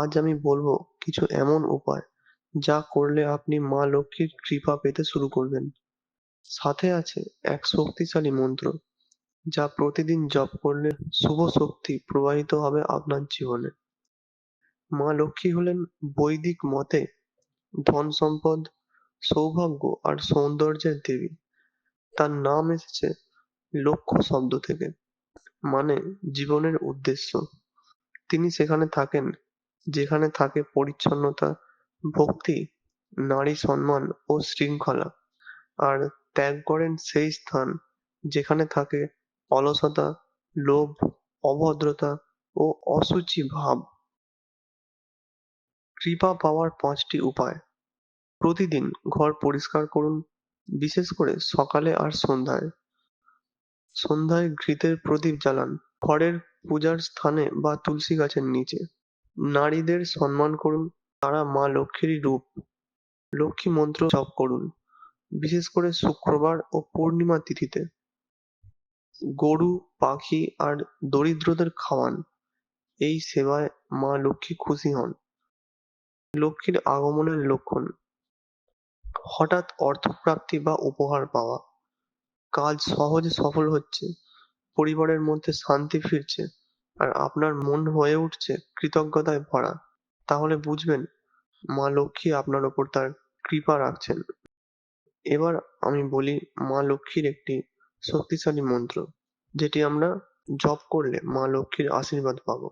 আজ আমি বলব কিছু এমন উপায় যা করলে আপনি মা লক্ষ্মীর কৃপা পেতে শুরু করবেন। সাথে আছে এক শক্তিশালী মন্ত্র যা প্রতিদিন জপ করলে শুভ শক্তি প্রবাহিত হবে আপনার জীবনে। মা লক্ষ্মী হলেন বৈদিক মতে ধন সম্পদ, সৌভাগ্য আর সৌন্দর্যের দেবী। তার নাম এসেছে লক্ষ্য শব্দ থেকে মানে জীবনের উদ্দেশ্য। তিনি সেখানে থাকেন যেখানে থাকে পরিচ্ছন্নতা, ভক্তি, নারী সম্মান ও শৃঙ্খলা। আর ত্যাগ করেন সেই স্থান যেখানে থাকে অলসতা, লোভ, অভদ্রতা ও অসুচি ভাব। কৃপা পাওয়ার পাঁচটি উপায়। প্রতিদিন ঘর পরিষ্কার করুন, বিশেষ করে সকালে আর সন্ধ্যায়। সন্ধ্যায় ঘৃতের প্রদীপ জ্বালান ঘরের পূজার স্থানে বা তুলসী গাছের নিচে। নারীদের সম্মান করুন, তারা মা লক্ষ্মীরই রূপ। লক্ষ্মী মন্ত্র জপ করুন, বিশেষ করে শুক্রবার ও পূর্ণিমা তিথিতে। গরু, পাখি আর দরিদ্রদের খাওয়ান, এই সেবায় মা লক্ষ্মী খুশি হন। লক্ষ্মীর আগমনের লক্ষণ, হঠাৎ অর্থপ্রাপ্তি বা উপহার পাওয়া। কাজ সহজে সফল হচ্ছে, পরিবারের মধ্যে শান্তি ফিরছে। আর আপনার মন হয়ে উঠছে কৃতজ্ঞতায় ভরা। তাহলে বুঝবেন, মা লক্ষ্মী আপনার ওপর তার কৃপা রাখছেন। এবার আমি বলি, মা লক্ষ্মীর একটি শক্তিশালী মন্ত্র, যেটি আমরা জপ করলে মা লক্ষ্মীর আশীর্বাদ পাবো।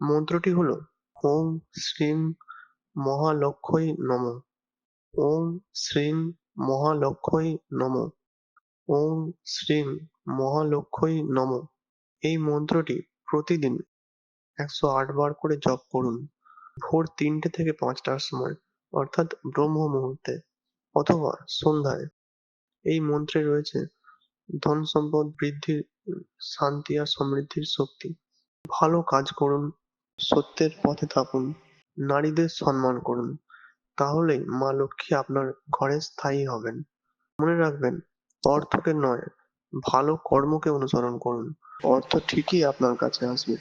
মন্ত্রটি হলো, ওম শ্রীং মহালক্ষ্মী নম। ওম শ্রীং মহালক্ষ্মী নম। ওম শ্রীং মহালক্ষ্মী নম। এই মন্ত্রটি প্রতিদিন একশো আট বার করে জপ করুন। ভোর তিনটে থেকে পাঁচটার সময়, অর্থাৎ ব্রহ্ম মুহূর্তে, অথবা সন্ধ্যায়। এই মন্ত্রে রয়েছে, ধন সম্পদ বৃদ্ধির, শান্তি আর সমৃদ্ধির শক্তি। ভালো কাজ করুন, সত্যের পথে থাকুন, নারীদের সম্মান করুন, তাহলেই মা লক্ষ্মী আপনার ঘরে স্থায়ী হবেন। মনে রাখবেন, অর্থকে নয় ভালো কর্মকে অনুসরণ করুন। অর্থ ঠিকই আপনার কাছে আসবে।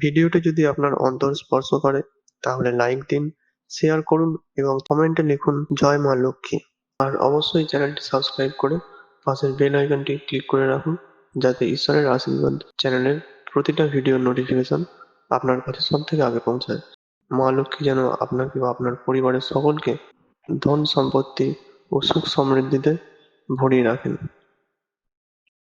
ভিডিওটি যদি আপনার অন্তর স্পর্শ করে, তাহলে লাইক দিন, শেয়ার করুন এবং কমেন্টে লিখুন, জয় মা লক্ষ্মী। আর অবশ্যই চ্যানেলটি সাবস্ক্রাইব করে পাশের বেল আইকনটি ক্লিক করে রাখুন, যাতে ঈশ্বরের আশীর্বাদ চ্যানেলের প্রতিটা ভিডিওর নোটিফিকেশন আপনার কাছে সব থেকে আগে পৌঁছায়। মা লক্ষ্মী যেন আপনাকে বা আপনার পরিবারের সকলকে ধন সম্পত্তি ও সুখ সমৃদ্ধিতে ভরিয়ে রাখেন।